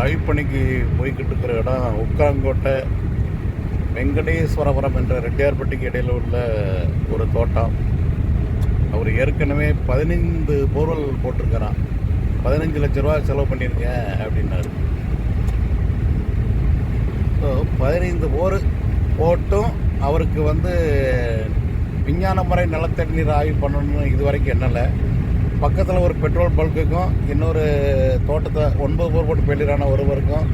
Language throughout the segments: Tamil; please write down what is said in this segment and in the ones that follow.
ஆய்வுப்பணிக்கு போய்கிட்டு இருக்கிற இடம் உக்காங்கோட்டை வெங்கடேஸ்வரபுரம் என்ற ரெட்டியார்பட்டிக்கு இடையில் உள்ள ஒரு தோட்டம். அவர் ஏற்கனவே பதினைந்து போர்வெல் போட்டிருக்கிறான். பதினஞ்சு லட்ச ரூபா செலவு பண்ணியிருக்கேன் அப்படின்னாரு. ஸோ பதினைந்து போர் போட்டும் அவருக்கு வந்து விஞ்ஞான முறை நிலத்தடி நீர் ஆய்வு பண்ணணும்னு இது வரைக்கும் என்னலை பக்கத்தில் ஒரு பெட்ரோல் பல்க்குக்கும் இன்னொரு தோட்டத்தை ஒன்பது போர் போட்டு பெயிலான ஒருவருக்கும்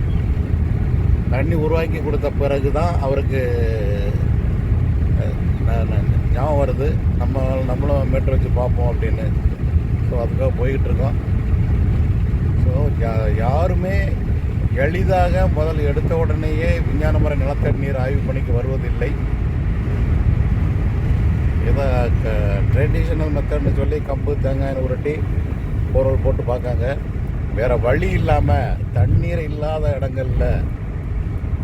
தண்ணி உருவாக்கி கொடுத்த பிறகு தான் அவருக்கு ஞாபகம் வருது. நம்ம நம்மளும் மீட்டர் வச்சு பார்ப்போம் அப்படின்னு. ஸோ அதுக்காக போய்கிட்டு இருக்கோம். ஸோ யாருமே எளிதாக முதல் எடுத்த உடனேயே விஞ்ஞான முறை நிலத்தடி நீர் ஆய்வு பணிக்கு வருவதில்லை. ஏதோ ட்ரெடிஷ்னல் மெத்தட்னு சொல்லி கம்பு தேங்காய் உருட்டி பொருள் போட்டு பார்க்காங்க. வேறு வழி இல்லாமல் தண்ணீர் இல்லாத இடங்கள்ல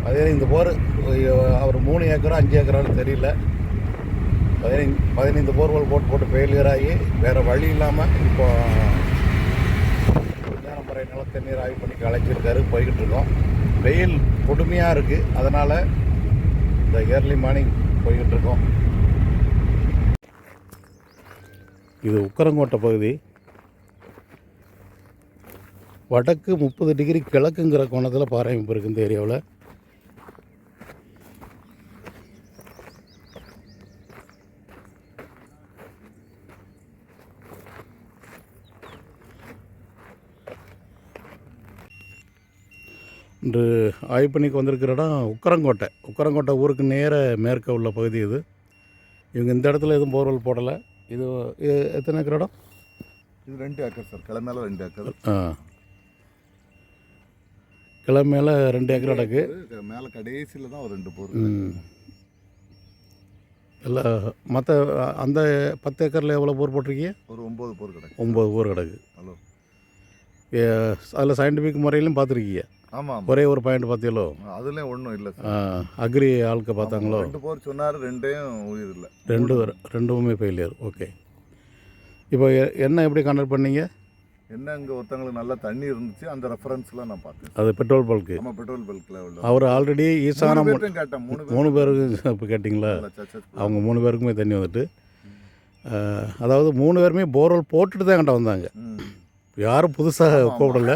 பதினைந்து போர் அவர் மூணு ஏக்கரோ அஞ்சு ஏக்கரான்னு தெரியல. பதினை பதினைந்து போர்வெல் போட்டு போட்டு ஃபெயிலியர் ஆகி வேறு வழி இல்லாமல் இப்போ விஞ்ஞான முறை நிலத்தண்ணீர் ஆய்வு பண்ணி அழைச்சிருக்காரு போய்கிட்டு இருக்கோம். வெயில் கொடுமையாக இருக்குது அதனால் இந்த ஏர்லி மார்னிங் போய்கிட்டு இருக்கோம். இது உக்கரங்கோட்டை பகுதி. வடக்கு முப்பது டிகிரி கிழக்குங்கிற கோணத்தில் பாறை அமைப்பு இருக்குது இந்த ஏரியாவில். இன்று ஆய்வு பண்ணிக்கு வந்திருக்கிற இடம் உக்கரங்கோட்டை. உக்கரங்கோட்டை ஊருக்கு நேர மேற்க உள்ள பகுதி இது. இவங்க இந்த இடத்துல எதுவும் போர்வெல் போடலை. இது எத்தனை ஏக்கர் இடம்? இது ரெண்டு ஏக்கர் சார். கிளம்பேல ரெண்டு ஏக்கர். ஆ. கிழமையில் ரெண்டு ஏக்கர் இடக்கு மேலே கடைசியில் தான் ஒரு ரெண்டு போர் ம். இல்லை மற்ற அந்த பத்து ஏக்கரில் எவ்வளோ போர் போட்டிருக்கீங்க? ஒரு ஒம்பது போர் கிடக்கு. ஒம்பது போர் கிடக்கு. ஹலோ. அதில் சயின்டிஃபிக் முறையிலும் பார்த்துருக்கீங்க. ஆமாம் ஒரே ஒரு பாயிண்ட் பார்த்தீங்களோ அதுலேயும் ஒன்றும் இல்லை அக்ரி ஆளுக்க பார்த்தாங்களோ? ரெண்டு போர் சொன்னார் ரெண்டையும் உயிர் இல்லை. ரெண்டு ரெண்டுமே ஃபெயிலியர் ஓகே இப்போ என்ன எப்படி கண்டக்ட் பண்ணீங்க? என்ன இங்கே ஒருத்தங்களுக்கு நல்லா தண்ணி இருந்துச்சு அந்த ரெஃபரன்ஸ்லாம் நான் பார்த்தேன் அது பெட்ரோல் பல்க்கு நம்ம பெட்ரோல் உள்ள அவர் ஆல்ரெடி ஈசான கேட்டேன் மூணு மூணு பேருக்கு இப்போ கேட்டிங்களா? அவங்க மூணு பேருக்குமே தண்ணி வந்துட்டு. அதாவது மூணு பேருமே போர்வெல் போட்டுட்டு தான் என்கிட்ட வந்தாங்க. யாரும் புதுசாக கூப்பிடல.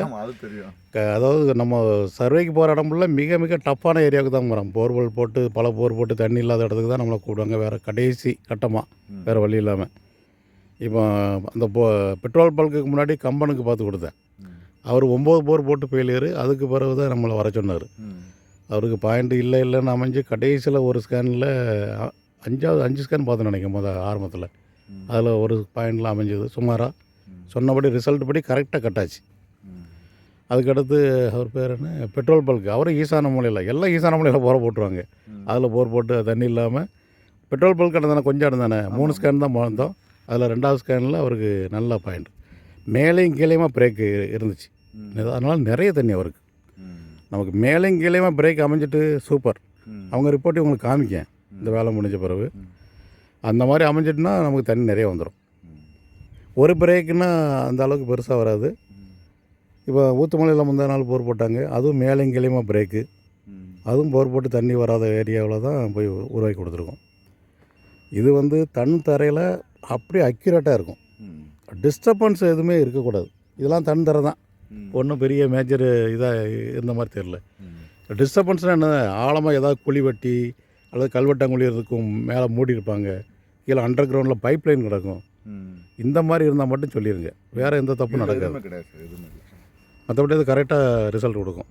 அதாவது நம்ம சர்வேக்கு போகிற இடம்ல மிக மிக டஃப்பான ஏரியாவுக்கு தான் போகிறோம் போர்வெல் போட்டு பல போர் போட்டு தண்ணி இல்லாத இடத்துக்கு தான் நம்மளை கூப்பிடுவாங்க. வேறு கடைசி கட்டமாக. வேறு வழி இல்லாமல் இப்போ அந்த போ பெட்ரோல் பல்க்குக்கு முன்னாடி கம்பனுக்கு பார்த்து கொடுத்தேன். அவர் ஒம்பது போர் போட்டு ஃபெயிலியர் அதுக்கு பிறகு தான் நம்மளை வர சொன்னார். அவருக்கு பாயிண்ட் இல்லை இல்லைன்னு அமைஞ்சு கடைசியில் ஒரு ஸ்கேனில் அஞ்சாவது அஞ்சு ஸ்கேன் பார்த்து நினைக்கும் போது ஆரம்பத்தில். அதில் ஒரு பாயிண்ட்லாம் அமைஞ்சது. சுமாராக. சொன்னபடி ரிசல்ட் படி கரெக்டாக கட்டாச்சு. அதுக்கடுத்து அவர் பேர் என்ன பெட்ரோல் பல்க் அவரும் ஈசான மூலையில் எல்லாம் ஈசான மூலையில் போர போட்டுருவாங்க. அதில் போர் போட்டு தண்ணி இல்லாமல் பெட்ரோல் பல்க் தானே கொஞ்சம் இடம் தானே மூணு ஸ்கேன் தான் வந்தோம் அதில் ரெண்டாவது ஸ்கேனில் அவருக்கு நல்ல பாயிண்ட் மேலேயும் கீழேயுமா பிரேக்கு இருந்துச்சு. அதனால் நிறைய தண்ணி அவருக்கு. நமக்கு மேலேயும் கீழேயுமா பிரேக் அமைஞ்சிட்டு சூப்பர். அவங்க ரிப்போர்ட்டை உங்களுக்கு காமிக்கேன் இந்த வேலை முடிஞ்ச பிறகு. அந்த மாதிரி அமைஞ்சிட்டுனா நமக்கு தண்ணி நிறைய வந்துடும். ஒரு பிரேக்குன்னா அந்த அளவுக்கு பெருசாக வராது. இப்போ ஊத்துமலையில் முந்தா நாள் போர் போட்டாங்க. அதுவும் மேலேயும் கிளியமாக பிரேக்கு. அதுவும் போர் போட்டு தண்ணி வராத ஏரியாவில் தான் போய் உருவாக்கி கொடுத்துருக்கோம். இது வந்து தன் தரையில் அப்படியே அக்யூரேட்டாக இருக்கும். டிஸ்டர்பன்ஸ் எதுவுமே இருக்கக்கூடாது. இதெல்லாம் தன் தரை தான். ஒன்றும் பெரிய மேஜர் இதாக இருந்த மாதிரி தெரில டிஸ்டர்பன்ஸ்னால் என்ன? ஆழமாக ஏதாவது குழி வெட்டி அல்லது கல்வெட்டாங்குழி இருக்கும் மேலே மூடி இருப்பாங்க கீழே அண்டர் கிரவுண்டில் பைப் லைன் கிடக்கும். இந்த மாதிரி இருந்தால் மட்டும் சொல்லிடுங்க வேறு எந்த இதுல நடக்காது. கிடையாது மற்றபடி அது கரெக்டாக ரிசல்ட் கொடுக்கும்.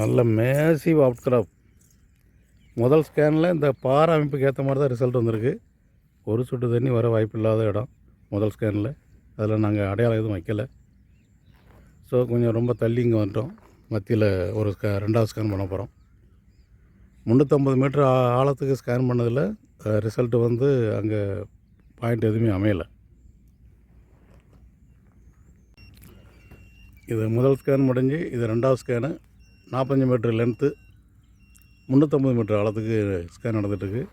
நல்ல மேசிவ் அவுட்கிராப் முதல் ஸ்கேனில் இந்த பாறை அமைப்புக்கு ஏற்ற மாதிரி தான் ரிசல்ட் வந்திருக்கு. ஒரு சொட்டு தண்ணி வர வாய்ப்பு இல்லாத இடம் முதல் ஸ்கேனில் அதில் நாங்கள் அடையாளம் எதுவும் வைக்கலை. ஸோ கொஞ்சம் ரொம்ப தள்ளி இங்கே வந்துட்டோம். மத்தியில் ஒரு ஸ்கே ரெண்டாவது ஸ்கேன் பண்ண போகிறோம் முந்நூற்றம்பது மீட்டர் ஆழத்துக்கு ஸ்கேன் பண்ணதில் ரிசல்ட் வந்து அங்கே பாயிண்ட் எதுவுமே அமையலை. இது முதல் ஸ்கேன் முடிஞ்சு இது ரெண்டாவது ஸ்கேனு நாற்பத்தஞ்சு மீட்ரு லென்த்து முந்நூற்றம்பது மீட்ரு ஆழத்துக்கு ஸ்கேன் நடந்துகிட்ருக்கு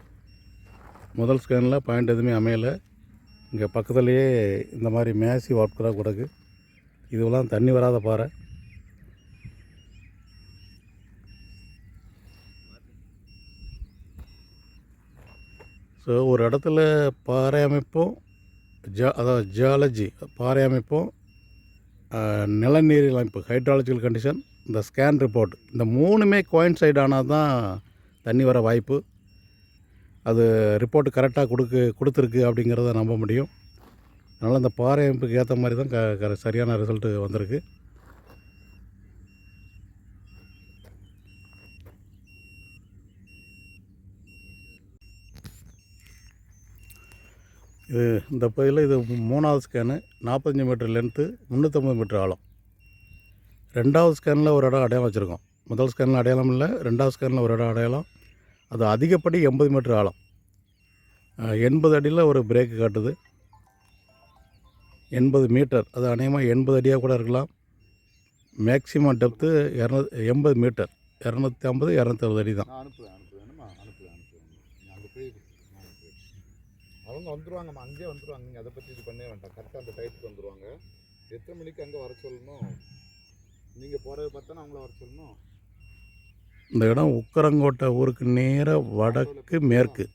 முதல் ஸ்கேனில் பாயிண்ட் எதுவுமே அமையலை. இங்கே பக்கத்துலேயே இந்த மாதிரி மேசி வாட்கராக கிடக்கு. இதுவெல்லாம் தண்ணி வராத பாறை. ஸோ ஒரு இடத்துல பாறை அமைப்பும் ஜா அதாவது ஜியாலஜி பாறை அமைப்பும் ஆஹ், அமைப்பு ஹைட்ராலஜிக்கல் கண்டிஷன் இந்த ஸ்கேன் ரிப்போர்ட் இந்த மூணுமே கோயின்சைட் ஆனால் தான் தண்ணி வர வாய்ப்பு. அது ரிப்போர்ட் கரெக்டாக கொடுக்கு கொடுத்துருக்கு அப்படிங்கிறத நம்ப முடியும். அதனால் இந்த பாறை அமைப்புக்கு ஏற்ற மாதிரி தான் க க சரியான ரிசல்ட்டு வந்திருக்கு. இது இந்த பகுதியில் இது மூணாவது ஸ்கேனு நாற்பத்தஞ்சு மீட்டர் லென்த்து முந்நூற்றம்பது மீட்டர் ஆழம். ரெண்டாவது ஸ்கேனில் ஒரு இடம் அடையாளம் வச்சுருக்கோம். முதல் ஸ்கேனில் அடையாளம் இல்லை ரெண்டாவது ஸ்கேனில் ஒரு இடம் அடையாளம். அது அதிகப்படி எண்பது மீட்டர் ஆழம். எண்பது அடியில் ஒரு பிரேக்கு காட்டுது. எண்பது மீட்டர் அது அநேகமாக எண்பது அடியாக கூட இருக்கலாம். மேக்சிமம் டெப்த்து இரநூ எண்பது மீட்டர் இரநூத்தி ஐம்பது இரநூத்தி அறுபது அடி தான் அவங்க வந்துருவாங்கம்மா அங்கேயே வந்துருவாங்க. நீங்கள் அதை பற்றி இது பண்ணவே வேண்டாம். கரெக்டாக அந்த டைத்துக்கு வந்துருவாங்க. எத்தனை மணிக்கு அங்கே வர சொல்லணும்? நீங்கள் போகிறத பார்த்தா அவங்கள வர சொல்லணும். இந்த இடம் உக்கரங்கோட்டை ஊருக்கு நேராக வடக்கு மேற்கு.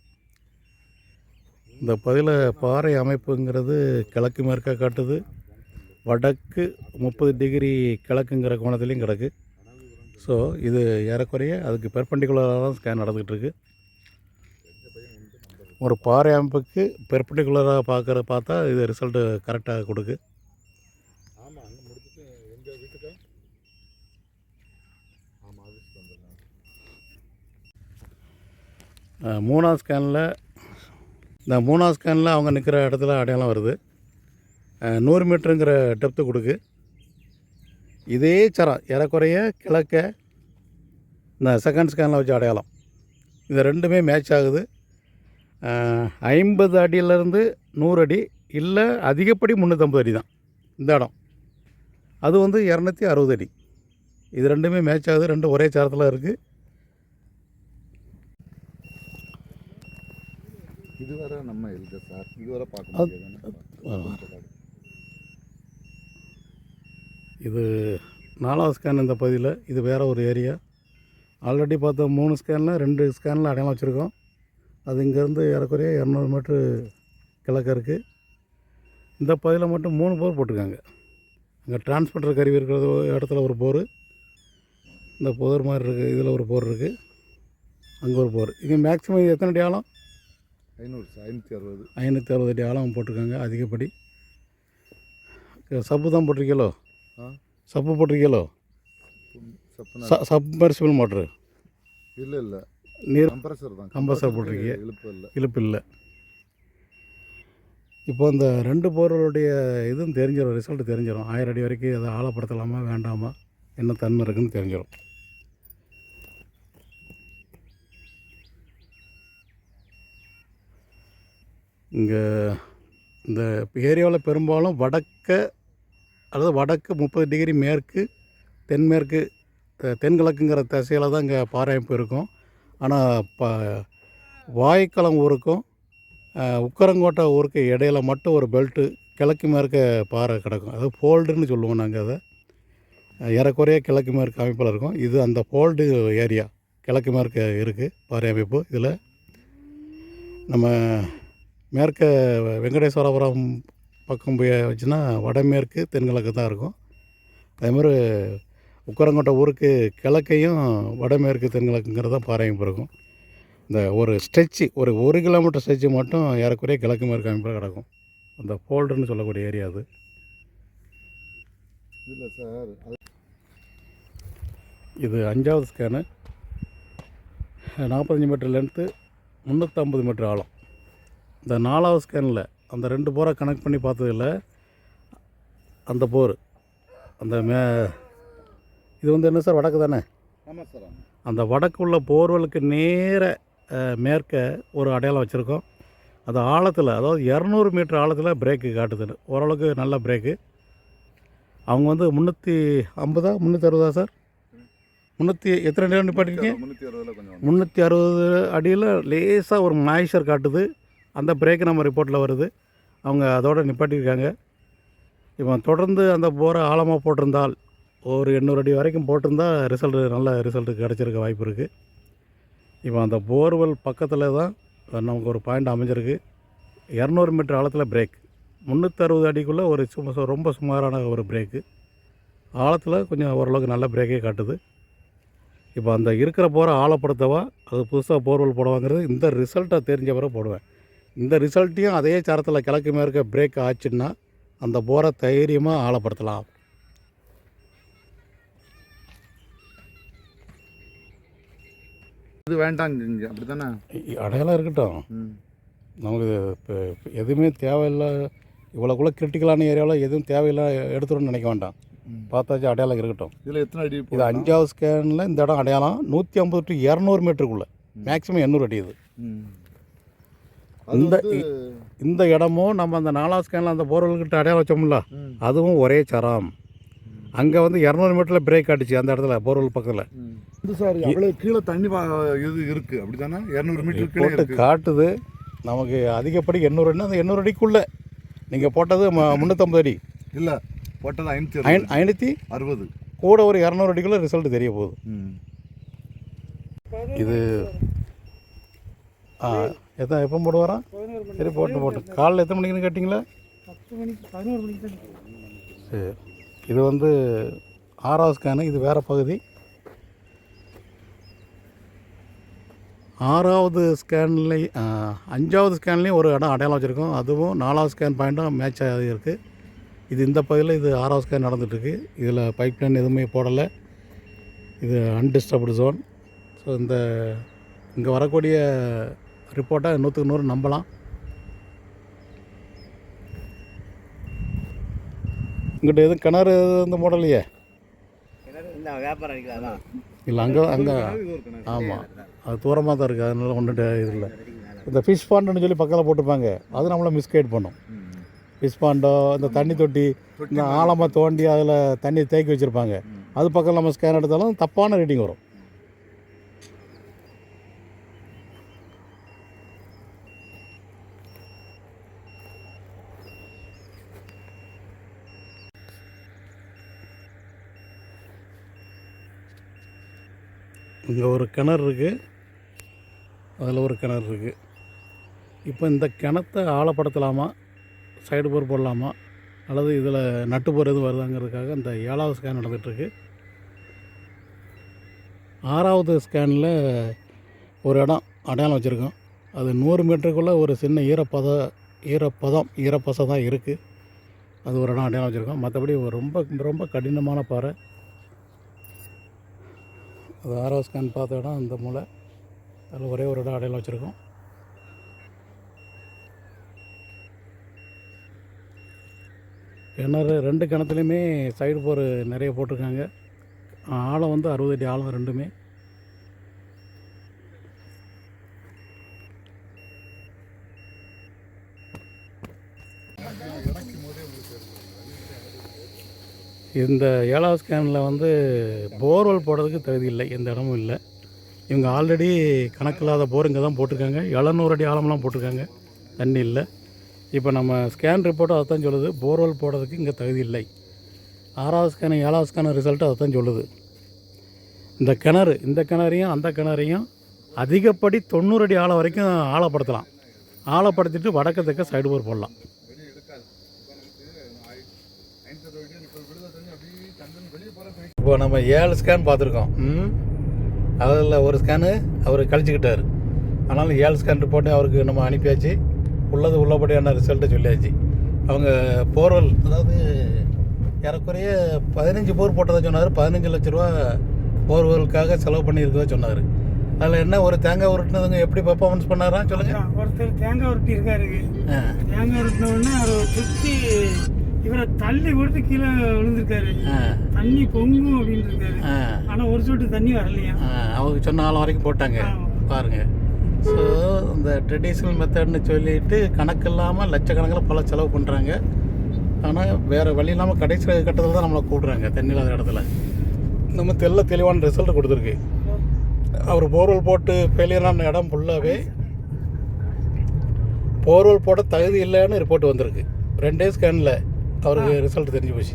இந்த பதில பாறை அமைப்புங்கிறது கிழக்கு மேற்காக காட்டுது. வடக்கு முப்பது டிகிரி கிழக்குங்கிற கோணத்துலேயும் கிடக்கு. ஸோ இது ஏறக்குறைய அதுக்கு பெர்பெண்டிகுலராக தான் ஸ்கேன் நடந்துக்கிட்டு இருக்கு. ஒரு பாறை அமைப்புக்கு பெர்பெண்டிகுலராக பார்க்குற பார்த்தா இது ரிசல்ட்டு கரெக்டாக கொடுக்கு. ஆமாம் அங்கே முடிச்சுட்டு எங்கள் வீட்டுக்கா? ஆமாம் ஆஃபீஸ்க்கு வந்துடலாம். அஹ், மூணாவது ஸ்கேனில் இந்த மூணாவது ஸ்கேனில் அவங்க நிற்கிற இடத்துல அடையாளம் வருது. நூறு மீட்டருங்கிற டெப்த்து கொடுக்கு. இதே சரம் ஏறக்குறைய கிழக்க இந்த செகண்ட் ஸ்கேனில் வச்ச அடையாளம். இது ரெண்டுமே மேட்ச் ஆகுது. ஐம்பது அடியிலேருந்து நூறு அடி இல்லை அதிகப்படி முந்நூற்றம்பது அடி தான் இந்த இடம். அது வந்து இரநூத்தி அறுபது அடி. இது ரெண்டுமே மேட்ச் ஆகுது ரெண்டும் ஒரே சரத்தில் இருக்குது இதுவரை நம்ம இல்லை சார் இதுவரை பார்க்க. இது நாலாவது ஸ்கேன் இந்த பகுதியில் இது வேறு ஒரு ஏரியா ஆல்ரெடி பார்த்த மூணு ஸ்கேனில் ரெண்டு ஸ்கேனில் அடையாளம் வச்சுருக்கோம். அது இங்கேருந்து ஏறக்குறைய இரநூறு மீட்ரு கிழக்க இருக்குது இந்த பகுதியில் மட்டும் மூணு போர் போட்டிருக்காங்க. அங்கே டிரான்ஸ்மிட்டர் கருவி இருக்கிறது ஒரு இடத்துல ஒரு போர். இந்த புதர் மாதிரி இருக்குது இதில் ஒரு போர் இருக்குது அங்கே ஒரு போர். இங்கே மேக்ஸிமம் இது எத்தனை அடி ஆழம்? ஐநூறு ஐநூற்றி அறுபது. ஐநூற்றி அறுபது அடி ஆழம் போட்டிருக்காங்க அதிகப்படி. சப்பு தான் போட்டிருக்கீங்களோ? சப்பு போட்டிருக்கீங்களோ? சப்பனா ச சப்மர்சிபிள் மோட்ரு இல்லை இல்லை. நீர் கம்ப்ரஸர் தான். compressor போட்டிருக்கீங்க. இழுப்பு இல்லை. இழுப்பு இல்லை. இப்போ இந்த ரெண்டு போர்களுடைய இதுவும் தெரிஞ்சிடும் ரிசல்ட் தெரிஞ்சிடும் ஆயிரம் அடி வரைக்கும் அதை ஆழப்படுத்தலாமா வேண்டாமா? என்ன தன்மை இருக்குன்னு தெரிஞ்சிடும் இங்கே இந்த ஏரியாவில் பெரும்பாலும் வடக்க அல்லது வடக்கு முப்பது டிகிரி மேற்கு தென்மேற்கு தென்கிழக்குங்கிற திசையில் தான் இங்கே பாறை அமைப்பு இருக்கும். ஆனால் ப வாய்க்காலம் ஊருக்கும் உக்கரங்கோட்டை ஊருக்கு இடையில மட்டும் ஒரு பெல்ட்டு கிழக்கு மேற்க பாறை கிடக்கும். அது ஃபோல்டுன்னு சொல்லுவோம் நாங்கள் அதை. ஏறக்குறைய கிழக்கு மேற்கு அமைப்பில் இருக்கும். இது அந்த ஃபோல்டு ஏரியா. கிழக்கு மேற்கு இருக்குது பாறை அமைப்பு. இதில் நம்ம மேற்க வெங்கடேஸ்வரபுரம் பக்கம் போய் வச்சுன்னா வடமேற்கு தென்கிழக்கு தான் இருக்கும். அதேமாதிரி உக்கரங்கோட்டை ஊருக்கு கிழக்கையும் வடமேற்கு தென்கிழக்குங்கிறது தான் பாறை அமைப்பு இருக்கும் இந்த ஒரு ஸ்ட்ரெச்சு ஒரு ஒரு கிலோமீட்டர் ஸ்ட்ரெச்சு மட்டும் ஏறக்குறைய கிழக்கு மேற்கு அமைப்பில் கிடக்கும். அந்த ஃபோல்டுன்னு சொல்லக்கூடிய ஏரியா அது. இல்லை சார் இது அஞ்சாவது ஸ்கேனு. நாற்பத்தஞ்சு மீட்டர் லென்த்து முந்நூற்றம்பது மீட்டர் ஆழம். இந்த நாலாவது ஸ்கேனில் அந்த ரெண்டு போரை கனெக்ட் பண்ணி பார்த்ததில் அந்த போர் அந்த மே இது வந்து என்ன சார் வடக்கு தானே? ஆமாம் சார் அந்த வடக்கு உள்ள போர்வெலுக்கு நேர மேற்க ஒரு அடையாளம் வச்சுருக்கோம். அது ஆழத்தில் அதாவது இரநூறு மீட்டர் ஆழத்தில் பிரேக்கு காட்டுது. ஓரளவுக்கு நல்ல பிரேக்கு அவங்க வந்து முந்நூற்றி ஐம்பதா முந்நூற்றி அறுபதா சார்? முந்நூற்றி எத்தனை அடி நிப்பாட்டிருக்கீங்க? முந்நூற்றி அறுபது அடியில் லேசாக ஒரு மாய்ச்சர் காட்டுது. அந்த பிரேக்கு நம்ம ரிப்போர்ட்டில் வருது. அவங்க அதோட நிப்பாட்டியிருக்காங்க. இப்போ தொடர்ந்து அந்த போரை ஆழமாக போட்டிருந்தால் ஒரு எண்ணூறு அடி வரைக்கும் போட்டிருந்தா ரிசல்ட் நல்ல ரிசல்ட் கிடச்சிருக்க வாய்ப்பு இருக்குது இப்போ அந்த போர்வெல் பக்கத்தில் தான் நமக்கு ஒரு பாயிண்ட் அமைஞ்சிருக்கு. இரநூறு மீட்டர் ஆழத்தில் பிரேக் முந்நூற்றறுபது அடிக்குள்ளே ஒரு சும்மா சு- ரொம்ப சுமாரான ஒரு பிரேக்கு ஆழத்தில் கொஞ்சம் ஓரளவுக்கு நல்ல பிரேக்கே காட்டுது. இப்போ அந்த இருக்கிற போரை ஆழப்படுத்தவா அது புதுசாக போர்வெல் போடுவாங்கிறது இந்த ரிசல்ட்டை தெரிஞ்ச பிறகு போடுவேன். இந்த ரிசல்ட்டையும் அதே சரத்தில் கிழக்கு மேற்க பிரேக் ஆச்சுன்னா அந்த போரை தைரியமாக ஆழப்படுத்தலாம். இது இங்கே அப்படி தானே அடையாளம் இருக்கட்டும். நமக்கு இப்போ எதுவுமே தேவையில்லை. இவ்வளோக்குள்ள கிரிட்டிக்கலான ஏரியாவில் எதுவும் தேவையில்லை எடுத்துடணும்னு நினைக்க வேண்டாம். பார்த்தாச்சும் அடையாளம் இருக்கட்டும். இதில் எத்தனை அடி இது? அஞ்சாவது ஸ்கேனில் இந்த இடம் அடையாளம். நூற்றி ஐம்பது டு இரநூறு மீட்டருக்குள்ளே மேக்ஸிமம் எண்ணூறு அடி இது. இந்த இந்த இடமும் நம்ம அந்த நாலாவது ஸ்கேனில் அந்த போர்வெல்கிட்ட அடையாளம் வச்சோம்ல. அதுவும் ஒரே சரம். அங்கே வந்து இரநூறு மீட்டரில் பிரேக் அடிச்சு அந்த இடத்துல போர்வெல் பக்கத்தில். இது சார் அவ்வளோ கீழே தண்ணி இது இருக்கு. அப்படி தானே இரநூறு மீட்டர் கீழே காட்டுது. நமக்கு அதிகப்படி எண்ணூறு அடினா அந்த எண்ணூறு அடிக்குள்ளே. நீங்கள் போட்டது ம- முந்நூற்றம்பது அடி. இல்லை போட்டது ஐநூற்றி ஐ- ஐநூற்றி அறுபது. கூட ஒரு இரநூறு அடிக்குள்ளே ரிசல்ட் தெரிய போகுது. இது ஆ எத்தனை எப்போ போட்டு வரான்? சரி போட்டு போட்டு. காலைல எத்தனை மணிக்குன்னு கேட்டிங்களா? பத்து மணிக்கு பதினோரு மணிக்கு தான் சரி. இது வந்து ஆறாவது ஸ்கேனு இது வேறு பகுதி. ஆறாவது ஸ்கேன்லேயும் அஞ்சாவது ஸ்கேன்லேயும் ஒரு இடம் அடையாளம் வச்சுருக்கோம். அதுவும் நாலாவது ஸ்கேன் பாயிண்ட்டும் மேட்ச் ஆகி இருக்குது இது இந்த பகுதியில் இது ஆறாவது ஸ்கேன் நடந்துகிட்ருக்கு இதில் பைப் லைன் எதுவுமே போடலை. இது அன்டிஸ்டர்ப்டு ஜோன் ஸோ இந்த இங்கே வரக்கூடிய ரிப்போர்ட்டை நூற்றுக்கு நூறு நம்பலாம். இங்கிட்ட எதுவும் கிணறு வந்து மூடலையே? இந்த வியாபாரம் அடிக்கிறாரா இல்லை அங்கே அங்கே. ஆமாம் அது தூரமாக தான் இருக்குது அதனால ஒன்றும் இது இல்லை. இந்த ஃபிஷ் பாண்டுன்னு சொல்லி பக்கத்தில் போட்டிருப்பாங்க அது நம்மளை மிஸ்கைட் பண்ணும். ஃபிஷ் பாண்டோ இந்த தண்ணி தொட்டி இந்த ஆழமாக தோண்டி அதில் தண்ணி தேக்கி வச்சுருப்பாங்க. அது பக்கம் நம்ம ஸ்கேன் எடுத்தாலும் தப்பான ரீடிங் வரும். இங்கே ஒரு கிணறு இருக்குது அதில் ஒரு கிணறு இருக்குது இப்போ இந்த கிணத்தை ஆழப்படுத்தலாமா? சைடு போர் போடலாமா? அல்லது இதில் நட்டு போர் எதுவும் வருதாங்கிறதுக்காக இந்த ஏழாவது ஸ்கேன் நடந்துகிட்ருக்கு ஆறாவது ஸ்கேனில் ஒரு இடம் அடையாளம் வச்சுருக்கோம். அது நூறு மீட்டருக்குள்ளே ஒரு சின்ன ஈரப்பத ஈரப்பதம் ஈரப்பசம் தான் இருக்குது அது ஒரு இடம் அடையாளம் வச்சுருக்கோம். மற்றபடி ரொம்ப ரொம்ப கடினமான பாறை. அது ஆர்ஓ ஸ்கேன் பார்த்த இடம் இந்த மூலை அதில் ஒரே ஒரு இடம் அடையாளம் வச்சுருக்கோம். கிணறு ரெண்டு கிணத்துலையுமே சைடு போர் நிறைய போட்டிருக்காங்க. ஆழம் வந்து அறுபது அடி ஆழம் ரெண்டுமே. இந்த ஏழாவது ஸ்கேனில் வந்து போர்வெல் போடுறதுக்கு தகுதி இல்லை எந்த இடமும் இல்லை. இவங்க ஆல்ரெடி கணக்கில்லாத போர் இங்கே தான் போட்டிருக்காங்க. எழுநூறு அடி ஆழம்லாம் போட்டிருக்காங்க. தண்ணி இல்லை. இப்போ நம்ம ஸ்கேன் ரிப்போர்ட்டும் அதை தான் சொல்லுது. போர்வெல் போடுறதுக்கு இங்கே தகுதி இல்லை. ஆறாவது ஸ்கேனு ஏழாவது ஸ்கேனு ரிசல்ட்டு அதை தான் சொல்லுது. இந்த கிணறு இந்த கிணறையும் அந்த கிணறையும் அதிகப்படி தொண்ணூறு அடி ஆழம் வரைக்கும் ஆழப்படுத்தலாம். ஆழப்படுத்திட்டு வடக்கு தெற்க சைடு போர் போடலாம். இப்போ நம்ம ஏழு ஸ்கேன் பார்த்துருக்கோம். அதில் ஒரு ஸ்கேனு அவர் கழிச்சுக்கிட்டாரு. ஆனாலும் ஏழு ஸ்கேன் ரிப்போர்ட்டே அவருக்கு நம்ம அனுப்பியாச்சு. உள்ளது உள்ளபடியான ரிசல்ட்டை சொல்லியாச்சு. அவங்க போர்வெல் அதாவது ஏறக்குறைய பதினஞ்சு போர் போட்டதை சொன்னார். பதினஞ்சு லட்ச ரூபா போர்வெலுக்காக செலவு பண்ணியிருக்கதா சொன்னார். அதில் என்ன ஒரு தேங்காய் உருட்டுனதுங்க எப்படி பர்ஃபார்மன்ஸ் பண்ணாரா? சொல்லுங்கள் அதான் ஒருத்தர் தேங்காய் உருட்டி இருக்காரு தேங்காய் உருட்டின உடனே அவர் சுற்றி இவரை தள்ளி கொடுத்து கீழே விழுந்திருக்காரு. தண்ணி பொங்கும் அப்படின்னு இருக்காரு ஆனா ஒரு சொட்டு தண்ணி வரலையா? அவங்க சொன்ன ஆழம் வரைக்கும் போட்டாங்க. பாருங்க. ஸோ இந்த ட்ரெடிஷ்னல் மெத்தட்னு சொல்லிட்டு கணக்கு இல்லாமல் லட்சக்கணக்கில் பல செலவு பண்ணுறாங்க ஆனால் வேறு வழி இல்லாமல் கடைசி கட்டத்தில் தான் நம்மளை கூடுறாங்க தண்ணி இல்லாத இடத்துல. நம்ம தெல்ல தெளிவான ரிசல்ட் கொடுத்துருக்கு. அவர் போர்வெல் போட்டு ஃபெயிலியரான இடம் ஃபுல்லாகவே போர்வெல் போட தகுதி இல்லைன்னு ரிப்போர்ட் வந்திருக்கு. ரெண்டே ஸ்கேனில் அவருக்கு ரிசல்ட் தெரிஞ்சு போச்சு.